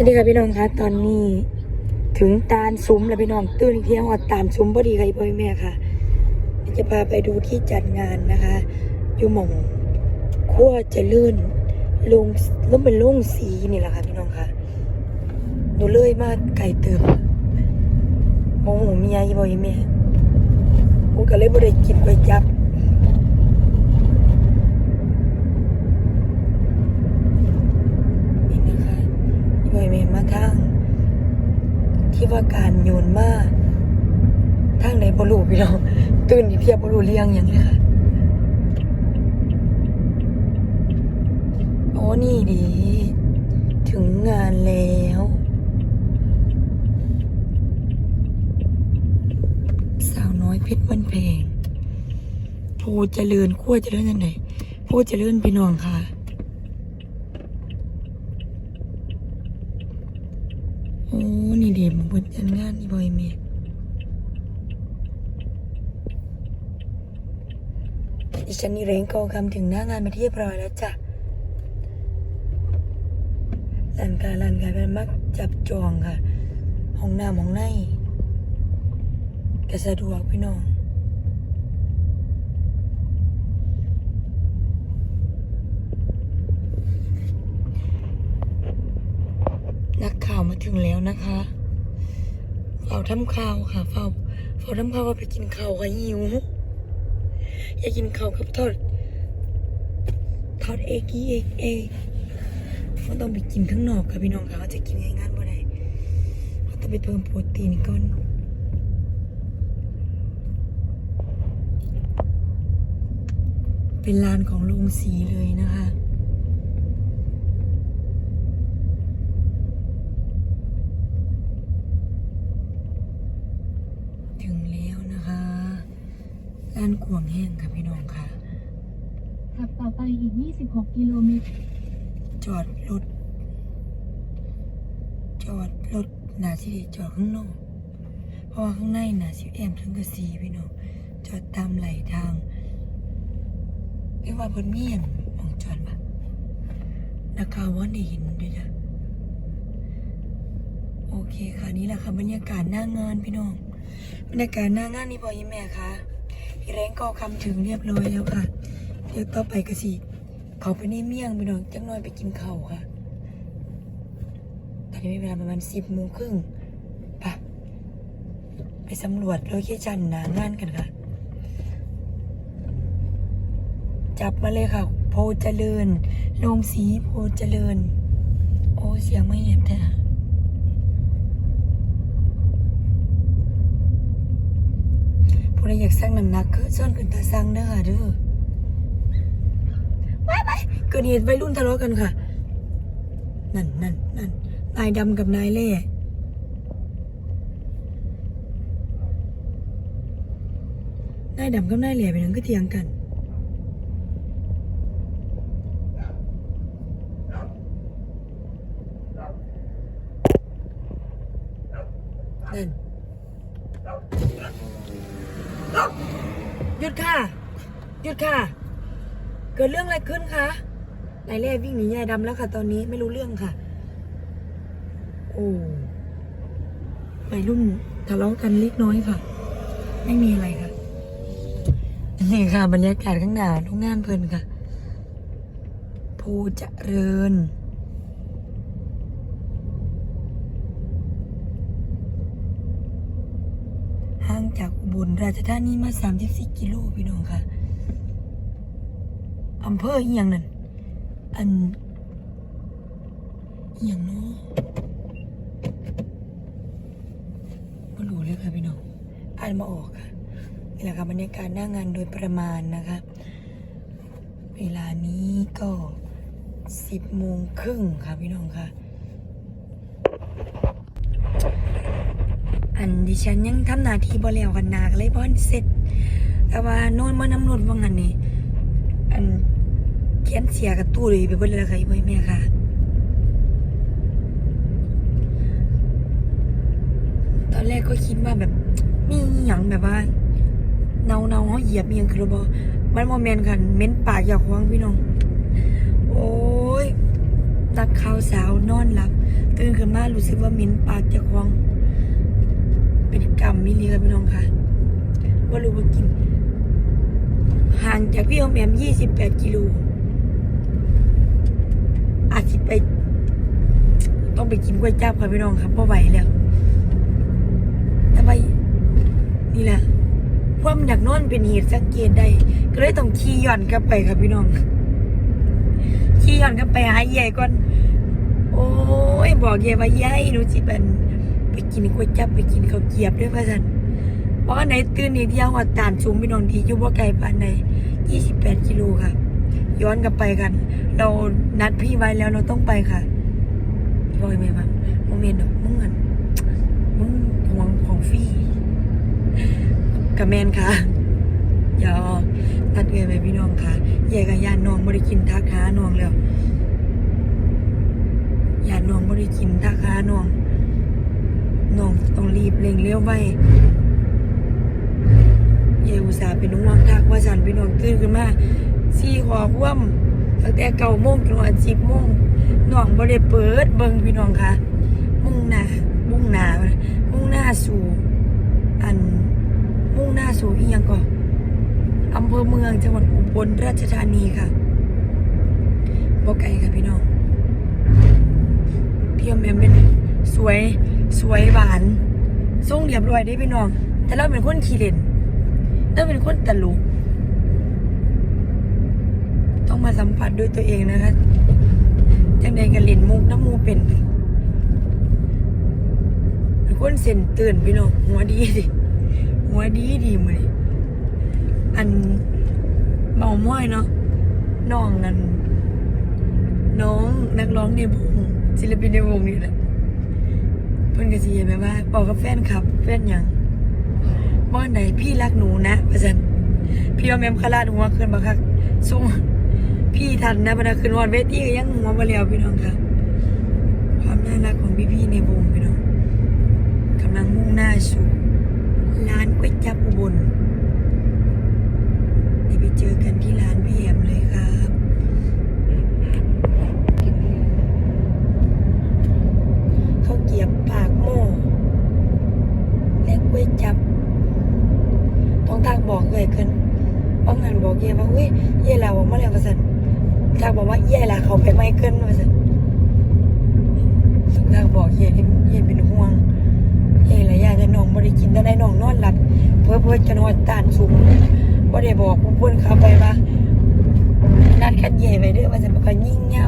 สวัสดีค่ะพี่น้องคะตอนนี้ถึงตาลซุ้มแล้วพี่น้องตื่นเที่ยงว่าตาลซุ้มพอดีค่ะพ่อแม่ค่ะ จะพาไปดูที่จัดงานนะคะอยู่หม่องขั้วจะลื่นลงล้มเป็นลงสีนี่แหละค่ะพี่น้องค่ะหนูเลื่อยมากไก่เติมโมโหเมียอีบ่อยแม่กูก็เลยบ่ได้กินก๋วยจับ นี่นะคะ บอยเมมาทางที่ว่าการโยนมาทางไหนบรูพี่น้องตื่นอีเทียบบรูเลี้ยงอย่างเลยค่ะโอ้นี่ดี ถึงงานแล้วสาวน้อยเพชรวันเพลงผู้เจริญขั้วเจริญยังไงผู้เจริญพี่น้องค่ะ โอ้ นี่เด็มบนจันงานนี่บอยเมย์ดิฉันนี่เร่งกอคำถึงหน้างานมาที่เรียบร้อยแล้วจ้ะลานการลานการเป็นมักจับจองค่ะ ห้องน้ำห้องในก็สะดวกพี่น้อง นักข่าวมาถึงแล้วนะคะเฝ้าทำข่าวค่ะเฝ้าเฝ้าทำข่าวว่าไปกินข้าวค่ะหิวอยากกินข้าวกับทอดทอดเอกีเอกเอกเขาต้องไปกินข้างนอกค่ะพี่น้องค่ะเขาจะกินง่ายๆบ่ได้เขาต้องไปเพิ่มโปรตีนก่อนเป็นลานของโรงสีเลยนะคะ ถึงแล้วนะคะ ลานกวงแห้งค่ะพี่น้องค่ะ ขับต่อไปอีก 26 กิโลเมตร จอดรถ จอดรถหนาสิจอดข้างนอก เพราะว่าข้างในหนาสิแอมถึงกระสีพี่น้อง จอดตามไหลทางเรียกว่าเพิ่นมีอย่างมองจอดปะนักข่าวว่าได้เห็นด้วยจ้ะโอเคค่ะนี่แหละค่ะบรรยากาศหน้างานพี่น้อง บรรยากาศหน้างานนี่พอยี่แม่คะพี่ แรงก็คำถึงเรียบร้อยแล้วค่ะ เดี๋ยวต่อไปก็สิเขาไปในเมี่ยงพี่น้องจังน้อยไปกินข้าวค่ะ ตอนนี้เวลาประมาณสิบโมงครึ่งไปะไปสำรวจโลเคชั่นหนางานกันค่ะ จับมาเลยค่ะ โพเจริญโรงสีโพเจริญ โอ้เสียงไม่เห็นแท้ ผู้อยากสร้างน้ำหนักก็ส่วนขึ้นตาสร้างเด้อค่ะเด้อไปไปเกิดเหตุวัยรุ่นทะเลาะกันค่ะ นั่นนั่นนั่นนายดำกับนายเล่นายดำกับนายเล่เป็นนังก็เถียงกันน ห ยุดค่ะ หยุดค่ะ เกิดเรื่องอะไรขึ้นคะนายเล่วิ่งหนียายดำแล้วค่ะ ตอนนี้ไม่รู้เรื่องค่ะ โอ้วัยรุ่นทะเลาะกันเล็กน้อยค่ะ ไม่มีอะไรค่ะ นี่ค่ะ บรรยากาศข้างหน้าโรงงานเพลินค่ะ ภูเจริญ ห่าง จากอุบลราชธานีมา34กิโลพี่น้องค่ะอำเภออีหยังนั่นอันอีหยังเนาะไม่รู้เลยค่ะพี่น้องอ่านมาออกค่ะนี่แหละค่ะบรรยากาศหน้างานโดยประมาณนะคะ เวลานี้ก็สิบโมงครึ่งค่ะพี่น้องค่ะ อันดิฉันยังทำหน้าที่บ่แล้วกันนาก็เลยบ่ทันเสร็จ แต่ว่าโน่นมานำรถว่างันนี่อันเขียนเสียกับตู้เลยไปเบิดเลยค่ะพ่อแม่ค่ะตอนแรกก็คิดว่าแบบมีอหย่างแบบว่า เนาเนาเขาเหยียบเมียงคือบ่มันโมเมนต์ค่ะเม้นปากอยากควงพี่น้อง โอ้ยตักข้าวสาวนอนหลับตื่นขึ้นมารู้สึกว่าเมินปากจะคลอง เป็นกรรมมิลีครับพี่น้องค่ะว่ารู้ว่ากิน ห่างจากพี่ออมแอม28กิโลอาจจะไป ต้องไปกินก๋วยจั๊บค่ะพี่น้องครับเพราะไหวแล้วแต่ไปนี่แหละความอยากนอนเป็นเหตุสังเกตได้ก็เลยต้องขี่ย้อนกลับไปครับพี่น้องขี่ย้อนกลับไปหาใหญ่ก่อนโอ้ยบอกยายว่าใหญ่หนูจิเป็น กินก๋วยจับไปกินข้าวเกียบด้วยพ่อสันเพราะว่าไหนตื่นนี่เที่ยวหัดตานสูงพี่น้องดีอยู่บ่าไกลปานใด28กิโลค่ะ ย้อนกลับไปกัน เรานัดพี่ไว้แล้วเราต้องไปค่ะบอยไหมบ้าโมเมนต์ดอกมึงเงินมึงห่วงของฟรีกับแมนค่ะอย่าตัดเงินไปพี่น้องค่ะใหญ่กับยานน้องบริกินทักหาน้องแล้วยานน้องบริกินทักหาน้อง น้องต้องรีบเร่งเร็วไว้ยายอุตสาเป็นน้องวังทักว่าฉันพี่น้องตื่นขึ้นมาสี่ขอพ่วมตั้งแต่เก้าโมงถึงวันสิบโมงน้องบ่ได้เปิดเบิ่งพี่น้องค่ะ มุ่งหน้า มุ่งหน้า มุ่งหน้าสู่ อัน มุ่งหน้าสู่อียังก่อนอำเภอเมืองจังหวัดอุบลราชธานีค่ะบ่ไกลค่ะพี่น้อง พี่อมแอมเป็นสวย สวยหวานทรงเรียบร้อยได้พี่น้อง แต่เราเป็นคนขี้เล่นเราเป็นคนตลกต้องมาสัมผัสด้วยตัวเองนะคะจังใดกันเล่นมุกน้ำมูเป็นเป็นคนเส้นตื่นพี่น้องหัวดีดิหัวดีดีมือนอันเมาม้อยเนาะน้องนั่นน้องนักร้องในวงศิลปินในวงนี่แหละ เพิ่นก็สิเห็นแบบว่าบอกกับแฟนคลับ แฟนหยังบ้านไหนพี่รักหนูนะว่าซั่นพี่เอาแมมคาราดหัวขึ้นบักคักส่งพี่ทันนะบรรดาคืนวันเวทีก็ยังหัวมาแล้วพี่น้องค่ะ ความน่ารักของพี่ๆในวงพี่น้องกำลังมุ่งหน้าสู่ร้านก๋วยจับอุบลเดี๋ยวไปเจอกันที่ร้านพี่แอมเลยครับข้าวเกรียบปากหม้อและก๋วยจับ ต้องทางบอกเลยขึ้นบางงานบอกเย่ว่าเฮ้ยเย่ลาบอกมาแล้วว่าสัน ทางบอกว่าเย่ละเขาไปไม่เกินว่าสันต้องทางบอกเย่นี่เย่เป็นห่วงเย่ละยาจะน้องบ่ได้กินแต่ได้น้องนอนหลับเพื่อเพื่อจะนอนตานสูงบ่ได้บอกผู้เพิ่นเขาไปว่านัดคัดเย่ไปเด้อว่าสันมันก็ยิ่งเหงากับพี่น้อง